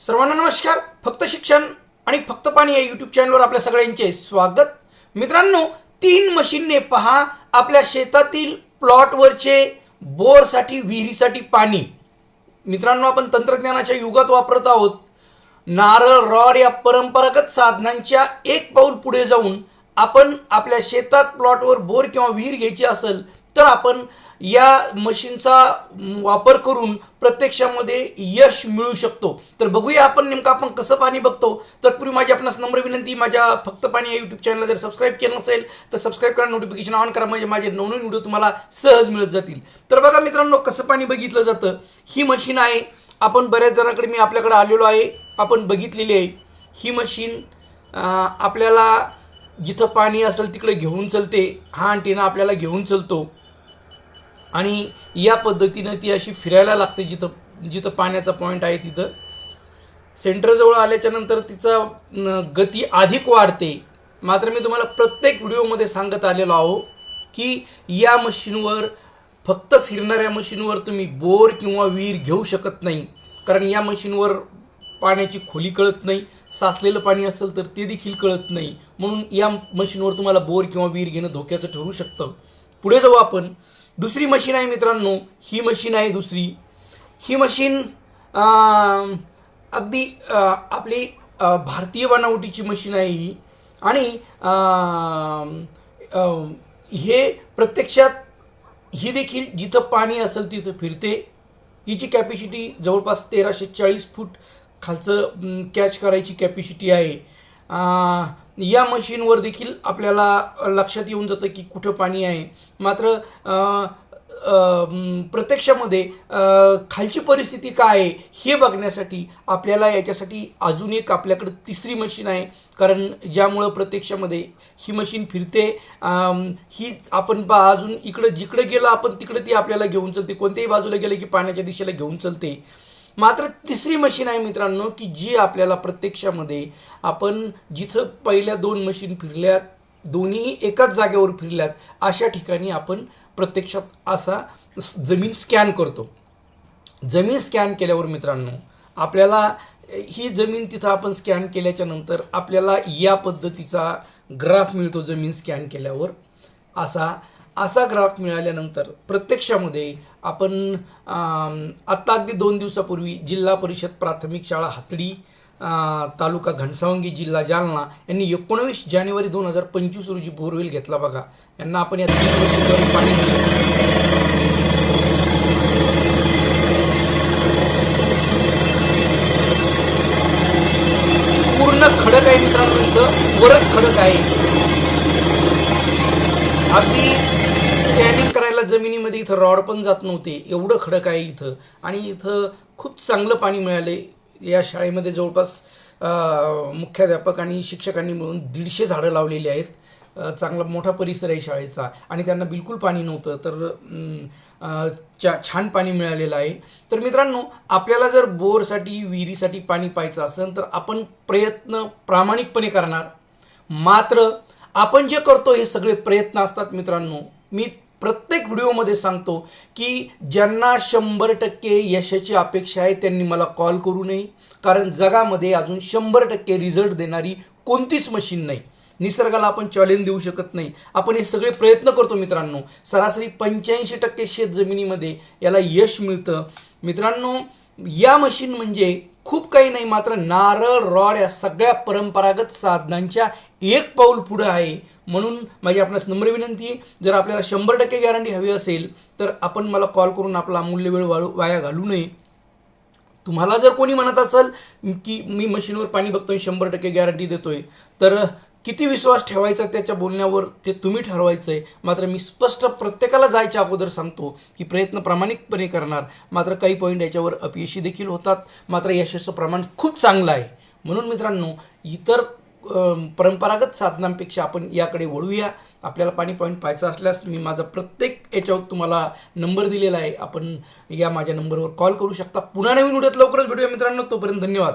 सर्वांना नमस्कार. फक्त शिक्षण आणि फक्त पाणी या यूट्यूब चॅनलवर आपल्या सगळ्यांचे स्वागत. मित्रांनो तीन मशीनने पहा आपल्या शेतातील प्लॉटवरचे बोरसाठी विहिरीसाठी पाणी. मित्रांनो आपण तंत्रज्ञानाच्या युगात वापरत आहोत. नारळ रॉड या परंपरागत साधनांच्या एक पाऊल पुढे जाऊन आपण आपल्या शेतात प्लॉटवर बोर किंवा विहीर घ्यायची असेल तर आपण या मशीनचा वापर करून प्रत्यक्षामध्ये यश मिळू शकतो. तर बघूया आपण नेमकं आपण कसं पाणी बघतो. तत्पूर्वी माझी आपणास नम्र विनंती माझ्या फक्त पाणी या यूट्यूब चॅनलला जर सबस्क्राईब केलं नसेल तर सबस्क्राईब करा नोटिफिकेशन ऑन करा म्हणजे माझे नवनवीन व्हिडिओ तुम्हाला सहज मिळत जातील. तर बघा मित्रांनो कसं पाणी बघितलं जातं? ही मशीन आहे. आपण बऱ्याच जणांकडे मी आपल्याकडे आलेलो आहे. आपण बघितलेली आहे. ही मशीन आपल्याला जिथं पाणी असेल तिकडे घेऊन चलते. हा अँटीना आपल्याला घेऊन चलतो. आणि या पद्धतीनं ती अशी फिरायला लागते जिथं जिथं पाण्याचा पॉईंट आहे तिथं. सेंटरजवळ आल्याच्यानंतर तिचा गती अधिक वाढते. मात्र मी तुम्हाला प्रत्येक व्हिडिओमध्ये सांगत आलेलो आहो की या मशीनवर फक्त फिरणाऱ्या मशीनवर तुम्ही बोर किंवा विहीर घेऊ शकत नाही. कारण या मशीनवर पाण्याची खोली कळत नाही साचलेलं पाणी असेल तर ते देखील कळत नाही. म्हणून या मशीनवर तुम्हाला बोर किंवा विहीर घेणं धोक्याचं ठरू शकतं. पुढे जाऊ आपण. दुसरी मशीन आहे मित्रांनो ही मशीन आहे दुसरी. ही मशीन अगदी आपली भारतीय बनावटीची मशीन आहे ही. आणि हे प्रत्यक्षात ही देखील जिथं पाणी असेल तिथं फिरते. हिची कॅपॅसिटी जवळपास तेराशे चाळीस फूट खालचं कॅच करायची कॅपॅसिटी आहे. या मशीनवर देखील आपल्याला लक्षात येऊन जातं की कुठं पाणी आहे. मात्र प्रत्यक्षामध्ये खालची परिस्थिती काय आहे हे बघण्यासाठी आपल्याला याच्यासाठी अजून एक आपल्याकडं तिसरी मशीन आहे. कारण ज्यामुळं प्रत्यक्षामध्ये ही मशीन फिरते ही आपण पा अजून इकडं जिकडं गेलं आपण तिकडं ती आपल्याला घेऊन चलते. कोणत्याही बाजूला गेलं की पाण्याच्या दिशेला घेऊन चलते. मात्र तिसरी मशीन आहे मित्रांनो की जी आपल्याला प्रत्यक्षामध्ये आपण जिथं पहिल्या दोन मशीन फिरल्यात दोन्ही एकाच जागेवर फिरल्यात अशा ठिकाणी आपण प्रत्यक्षात असा जमीन स्कॅन करतो. जमीन स्कॅन केल्यावर मित्रांनो आपल्याला ही जमीन तिथं आपण स्कॅन केल्याच्यानंतर आपल्याला या पद्धतीचा ग्राफ मिळतो जमीन स्कॅन केल्यावर. असा असा ग्राफ मिळाल्यानंतर प्रत्यक्षामध्ये आपण आत्ता अगदी दोन दिवसापूर्वी जिल्हा परिषद प्राथमिक शाळा हातडी तालुका घनसावंगी जिल्हा जालना यांनी एकोणवीस जानेवारी दोन हजार पंचवीस रोजी बोरवेल घेतला बघा. यांना आपण या तीन वर्षाद्वारे पाणी दिलं. पूर्ण खडक आहे मित्रांनो इथं. वरच खडक आहे. अगदी स्कॅनिंग करायला जमिनीमध्ये इथं रॉड पण जात नव्हते. एवढं खडक आहे इथं. आणि इथं खूप चांगलं पाणी मिळाले. या शाळेमध्ये जवळपास मुख्याध्यापक आणि शिक्षकांनी मिळून दीडशे झाडं लावलेली आहेत. चांगला मोठा परिसर आहे शाळेचा. आणि त्यांना बिलकुल पाणी नव्हतं. तर च्या चा छान पाणी मिळालेलं आहे. तर मित्रांनो आपल्याला जर बोरसाठी विहिरीसाठी पाणी पाहायचं असेल तर आपण प्रयत्न प्रामाणिकपणे करणार. मात्र आपण जे करतो हे सगळे प्रयत्न असतात मित्रांनो. मी प्रत्येक व्हिडिओमध्ये सांगतो की ज्यांना शंभर टक्के यशाची अपेक्षा आहे त्यांनी मला कॉल करू नये. कारण जगामध्ये अजून शंभर टक्के रिझल्ट देणारी कोणतीच मशीन नाही. निसर्गाला आपण चॅलेंज देऊ शकत नाही. आपण हे सगळे प्रयत्न करतो मित्रांनो. सरासरी पंच्याऐंशी टक्के शेत जमिनीमध्ये याला यश मिळतं. मित्रांनो या मशीन म्हणजे खूप काही नाही मात्र नारळ रॉड या सगळ्या परंपरागत साधनांच्या एक पाऊल पुढं आहे. म्हणून माझी आपणास नम्र विनंती आहे जर आपल्याला शंभर टक्के गॅरंटी हवी असेल तर आपण मला कॉल करून आपला अमूल्य वेळ वाळू वाया घालू नये. तुम्हाला जर कोणी म्हणत असेल की मी मशीनवर पाणी बघतोय शंभर टक्के गॅरंटी देतोय तर किती विश्वास ठेवायचा त्याच्या बोलण्यावर ते तुम्ही ठरवायचं आहे मात्र मी स्पष्ट प्रत्येकाला जायच्या अगोदर सांगतो की प्रयत्न प्रामाणिकपणे करणार. मात्र काही पॉईंट याच्यावर अपयशी देखील होतात. मात्र यशाचं प्रमाण खूप चांगलं आहे. म्हणून मित्रांनो इतर परंपरागत साधनांपेक्षा आपण याकडे वळूया. आपल्याला पाणी पॉईंट पाहायचा असल्यास मी माझा प्रत्येक याच्यावर तुम्हाला नंबर दिलेला आहे. आपण या माझ्या नंबरवर कॉल करू शकता. पुन्हा नवीन व्हिडिओत लवकरच भेटूया मित्रांनो. तोपर्यंत धन्यवाद.